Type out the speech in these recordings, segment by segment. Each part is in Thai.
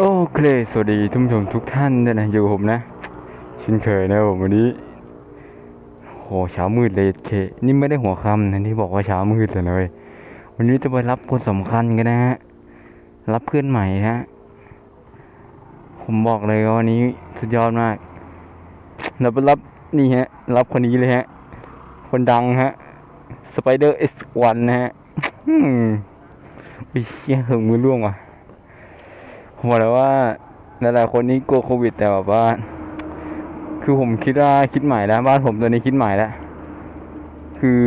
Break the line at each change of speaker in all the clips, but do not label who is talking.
โอเค สวัสดีท่านผู้ชมทุกท่านด้วยนะ อยู่ผมนะเช่นเคยนะผมวันนี้โหเช้ามืดเลยเค นี่ไม่ได้หัวค่ำนะที่บอกว่าเช้ามืดเลยนะเว้ยวันนี้จะไปรับคนสำคัญกันนะฮะ รับเพื่อนใหม่ฮะ ผมบอกเลยว่าวันนี้สุดยอดมาก เราไปรับนี่ฮะ รับคนนี้เลยฮะ คนดังฮะ สไปเดอร์เอสวันนะฮะอืมวิเชี่ยถึงมือร่วงว่ะ ผมบอกเลยว่าหลายๆคนนี้กลัวโควิดแต่แบบว่า คือผมคิดว่าคิดใหม่แล้วบ้านผมตอนนี้คิดใหม่แล้ว คือ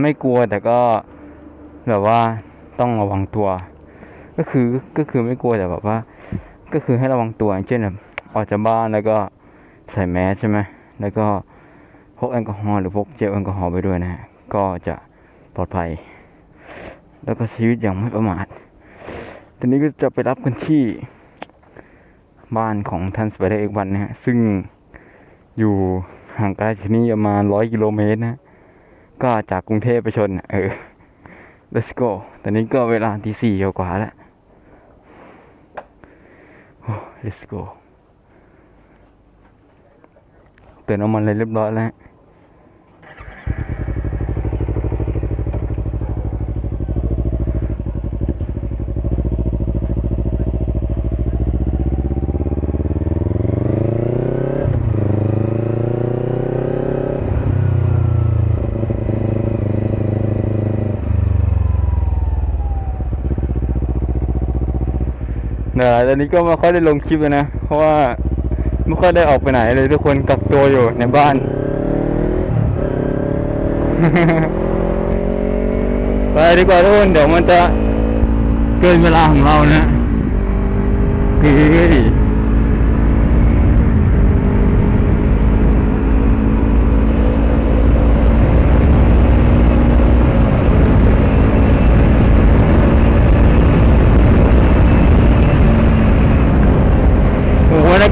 ไม่กลัวแต่ก็แบบว่าต้องระวังตัว ก็คือก็คือไม่กลัวแต่แบบว่า ก็คือให้ระวังตัวอย่างเช่นแบบออกจากบ้านแล้วก็ใส่แมสใช่ไหมแล้วก็พกแอลกอฮอล์หรือพกเจลแอลกอฮอล์ไปด้วยนะก็จะปลอดภัย แล้วก็ชีวิตอย่างไม่ประมาท ทีนี้ก็จะไปรับกันที่บ้านของท่านสไปเดอร์เอกวันนะฮะ ซึ่งอยู่ห่างไกลจากนี่ประมาณร้อยกิโลเมตรนะ ก็จากกรุงเทพไปชน เออ let's go ตอนนี้ก็เวลาที่สี่กว่าแล้ว let's go เตือนน้ำมันเลยเรียบร้อยแล้ว เดี๋ยวตอนนี้ก็ไม่ค่อยได้ลงคลิปเลยนะ เพราะว่าไม่ค่อยได้ออกไปไหนเลยทุกคนกักตัวอยู่ในบ้าน ไปดีกว่าทุกคนเดี๋ยวมันจะเกินเวลาของเรานะเฮ้ย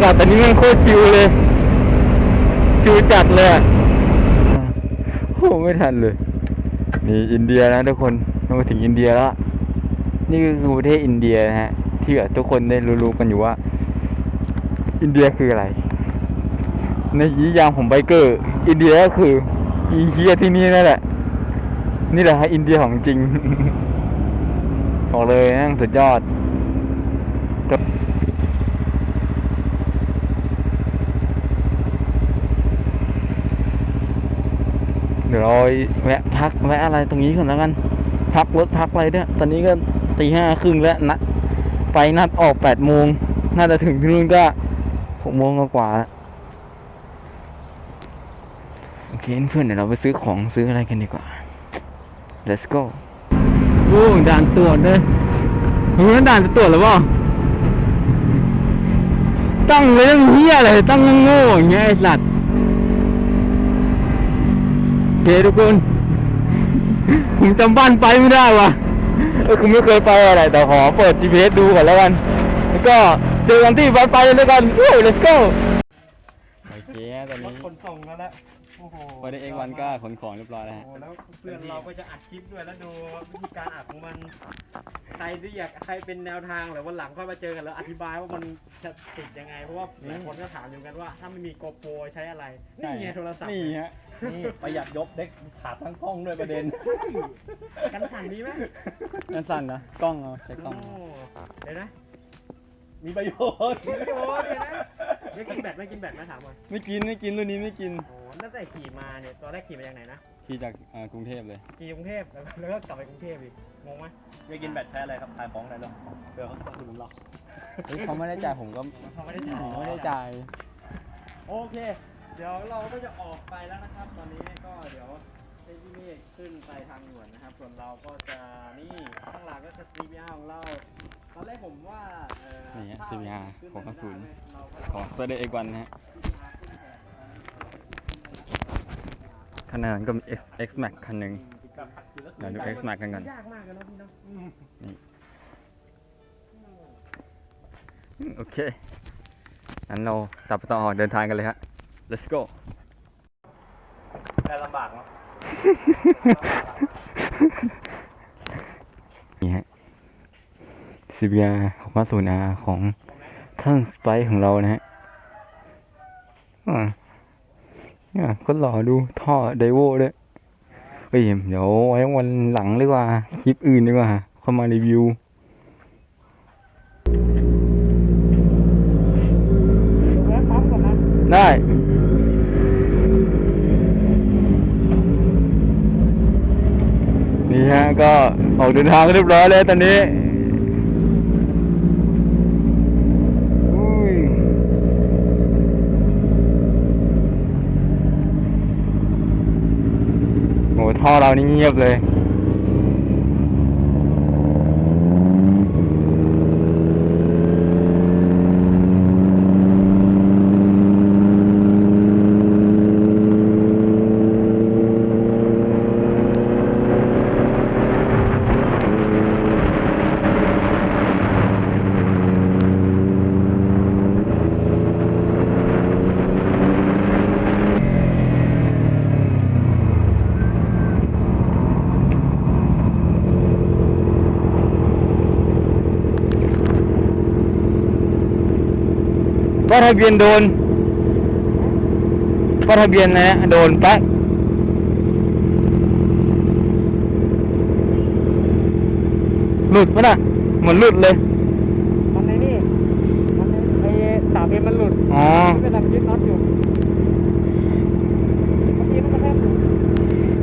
โอ้โหบรรยากาศตอนนี้มันโคตรชิวเลย ชิวจัดเลยโอ้ไม่ทันเลย นี่อินเดียนะทุกคนเรามาถึงอินเดียแล้ว นี่คือประเทศอินเดียนะฮะ ที่ทุกคนได้รู้ๆกันอยู่ว่า อินเดียคืออะไร ในนิยามของไบเกอร์ อินเดียก็คืออีเฮียที่นี่นั่นแหละ นี่แหละฮะอินเดียของจริงบอกเลยนั่งสุดยอด เดี๋ยวเราแวะพักแวะอะไรตรงนี้ก่อนแล้วกัน พักรถพักอะไรเนี่ยตอนนี้ก็ตีห้าครึ่งแล้วนะไปนัดออกแปดโมงน่าจะถึงที่นู่นก็หกโมงกว่าแล้วโอเคเพื่อนเดี๋ยวเราไปซื้อของซื้ออะไรกันดีกว่า let's go โอ้ด่านตรวจเลยเฮ้ยด่านตรวจหรือเปล่าตั้งเลยตั้งเฮียอะไรตั้งโง่อย่างเงี้ยไอ้สัตว โอ เคทุกคนผมจำบ้านไปไม่ได้ว่ะเออคุณไม่เคยไปอะไรแต่ขอเปิด GPS ดูก่อนแล้วกัน แล้วก็เจอกันที่บ้านไปด้วยกันโอ้ let's go ตอน
รถ
นี้
ขนส่งกันแล้วโอ้โห
พอได้เอ็กวันก็ขนของเรียบร้อยแล้ว
โอ้
ฮะ
โหแล้วเพื่อนเราก็จะอัดคลิปด้วยแล้วดูวิธีการอัดของมัน ใครที่อยากใครเป็นแนวทางหรือวันหลังค่อยมาเจอกันแล้วอธิบายว่ามันจะติดยังไง เพราะว่าหลายคนก็ถามอยู่กันว่าถ้าไม่มีโกโปรใช้อะไร นี่ไงโทรศัพท์
นี่ฮะ
นี่ประหยัดยกเด็กขาดทั้งกล้องด้วยประเด็น
กันสั่นดีไหม
นั่นสั่นนะกล้องเอาใช้กล้อง
โเดี๋ยวนะ
มีประโยชน์
มีประโยชน์เนี่ยนะ ไม่กินแบตไม่กินแบตไหมถามก่อน
ไม่กินไม่กินรุ่นนี้ไม่กิน
โอ้ตั้งแต่ขี่มาเนี่ยตอนแรกขี่มาจากไหนนะ
ขี่จากอ่ากรุงเทพเลย
ขี่กรุงเทพแล้วแล้วก็กลับไปกรุงเทพอีกงงไหม
ไม่กินแบตใช้อะไรครับขายของอะไรหรอเพื่อเขาต้องดูหรอก
เฮ้ยเขาไม่ได้จ่ายผมก็
เขาไม่ได้จ่าย
ผมไม่ได้จ่าย
โอเค เดี๋ยวเราก็จะออกไปแล้วนะครับ ตอนนี้ก็เดี๋ยวให้พี่เมฆขึ้นไปทางด่วนนะครับ ส่วนเราก็จะนี่ข้างหลังก็จะซีบีอาของเรา ตอนแรกผมว่าเอ่อ
นี่ฮะ
ถ้า
CBR
ขึ้น
ของ
ไป
ศูนย์
ไม่ได้เราก็
ของสเปเดอร์เอ็กวันนะฮะ
ขึ้นแผน
ขนาดนั้นก็มี X X Max คันหนึ่ง
กับผัดคือแล้ว
เดี๋ยวดู X Max กันก่อน
ยากมากเลยเนาะพี่เนาะ
อืมโอเคงั้นเราตัดไปต่อเดินทางกันเลยฮะ let's go
แต่ลำบากเนาะ
นี่ฮะ CBR 650R ของ
โมเม
ท่านสไปร์ของเรานะฮะอ่าเนี่ยก็หล่อดูท่อไดโวด้วยเฮ้ยเดี๋ยวไว้วันหลังดีกว่า คลิปอื่นดีกว่าเข้ามารีวิวได้นี่ฮะก็ออกเดินทางเรียบร้อยเลยตอนนี้อุ้ยโหท่ อเรานี่เงียบเลย ว่า ทะเบียนโดนว่าทะเบียนนะโดนแป๊ะหลุดปะน่ะเหมือนหลุดเลย
มันในนี่มันไอ้สามเอ็มมันหลุด
อ๋อ
มันเป็นลำยึดน็อตอยู่เมื่อกี้มันกระแทกอยู่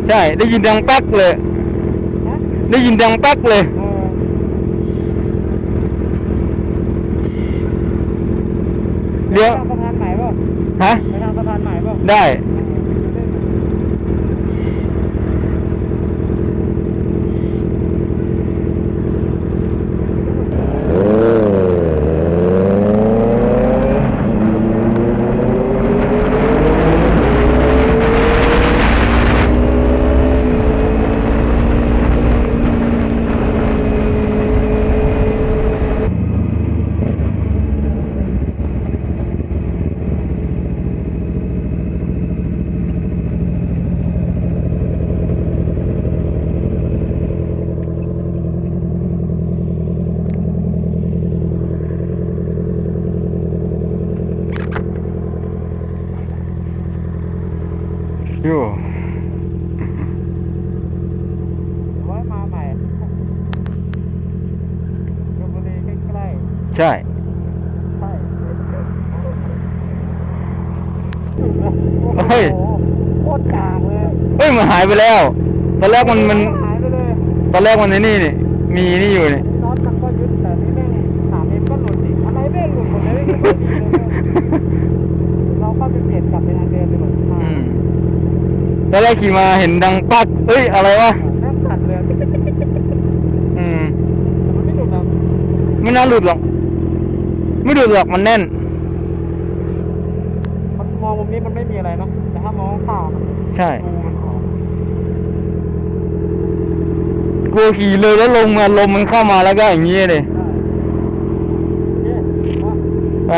ใช่ ได้ยินดังแป๊กเลย
นะ
ได้ยินดังแป๊กเลย
เออ
เดี๋ยว
ไปทางสะพานใหม่เปล่า
ฮะ
ไปทางสะพานใหม่เปล่า
ได้ โย่
ไว้มาใหม่ชลบุรีใกล้
ใช่
ๆใช่
เฮ้ย
โอ้โหโคตรกลางเลย
เฮ้ยมันหายไปแล้ว ตอนแรกมันมัน
หายไปเลย
ตอนแรกมันในนี่นี่มีนี่อยู่นี่
น็อตมันก็ยึดแต่นี่แม่งสามเอ็มก็หลุดอีกอะไรแม่งหลุดหมดเลยไม่เคยดีเลยเนี่ยเราเข้าไปเปลี่ยนกลับเป็นอันเดิมไปหมด
อืมตอนแรกขี่มาเห็นดังปักเอ้ยอะไรวะ
แม่งขัดเลย
อืม
มันไม่หลุดหรอก
ไม่น่าหลุดหรอก ไม่หลุดหรอกมันแน่น
มันมองมุมนี้มันไม่มีอะไรเนาะแต่ถ้ามองข้างๆมัน
ใช่
ดูมันออก
กลัวขี่เลยแล้วลงมาลมมันเข้ามาแล้วก็อย่างนี้เลย
เนี่ยว่า
ไป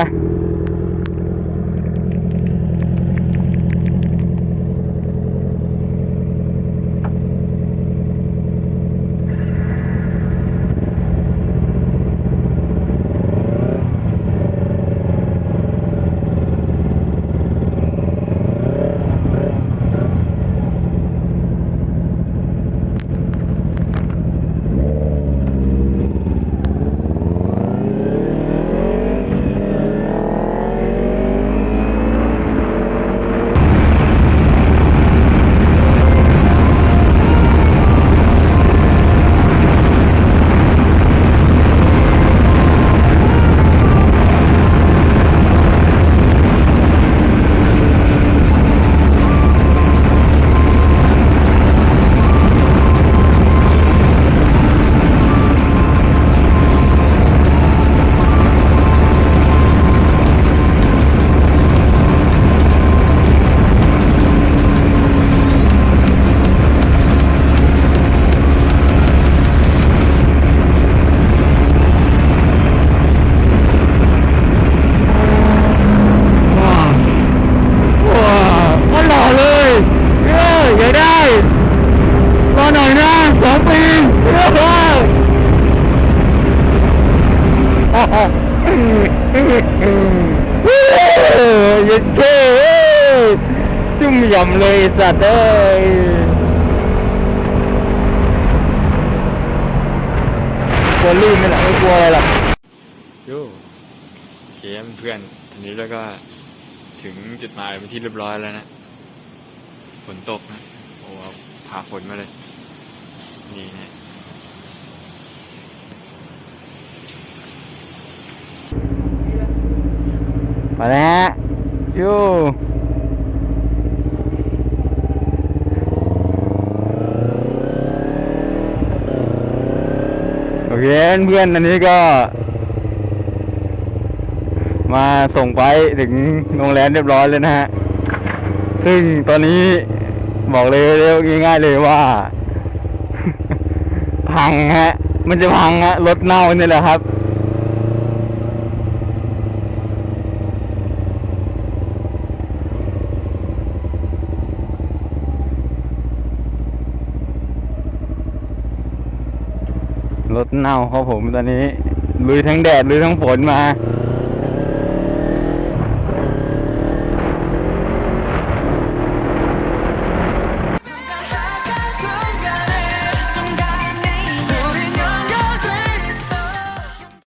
ยัดเท่จุ่มยำเลยสัตว์เอ้ยกลัวลื่นไม่หรอกไม่กลัวอะไรหรอกโย่เกมเพื่อนทีนี้แล้วก็ถึงจุดหมายเป็นที่เรียบร้อยแล้วนะ ฝนตกนะ โอ้พาฝนมาเลย นี่นะมาแล้ว ยูโอเคเพื่อนอันนี้ก็ มาส่งไปถึงโรงแรมเรียบร้อยเลยนะฮะ ซึ่งตอนนี้บอกเลยเรียง่ายๆเลยว่า พังฮะ มันจะพังฮะรถเน่านี่แหละครับ รถเน่าครับผมตอนนี้ลุยทั้งแดดลุยทั้งฝนมา